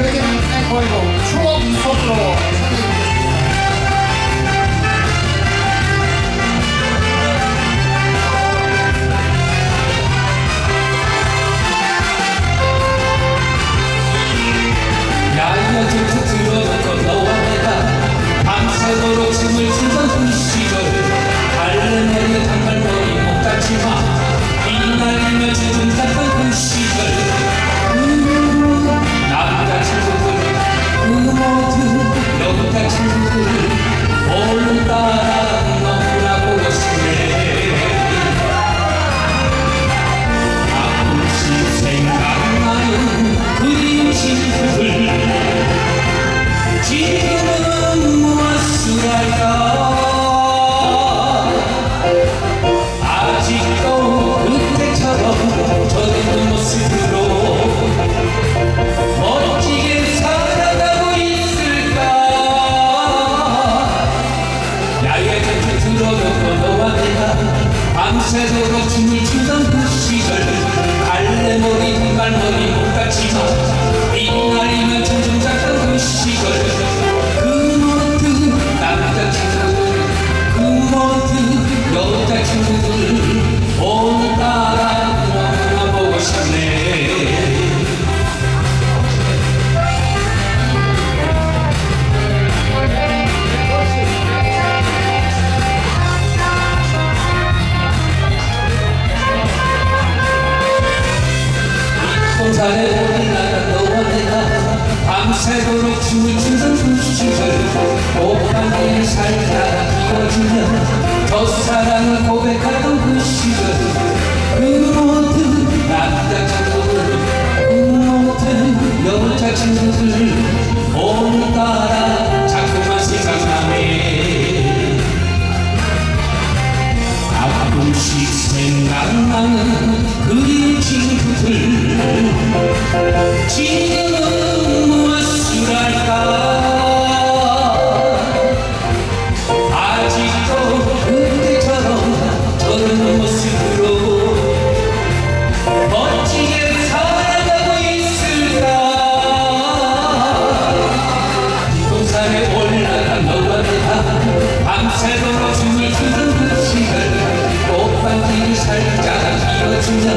이렇게 앵커이고 추억 야이어질척 들어졌던 너와 밤새도록 춤을 추던 그 시절 달른 해를 단발머리 못다치마 세대가 지니던 그 시절 알레모리 나를 올라가 너와 내가 밤새도록 춤을 추는 수시절 오판에 살다가 이어지는 저 사랑을 고백하는 가끔씩 생각나는 그리운 친구들 지금 新疆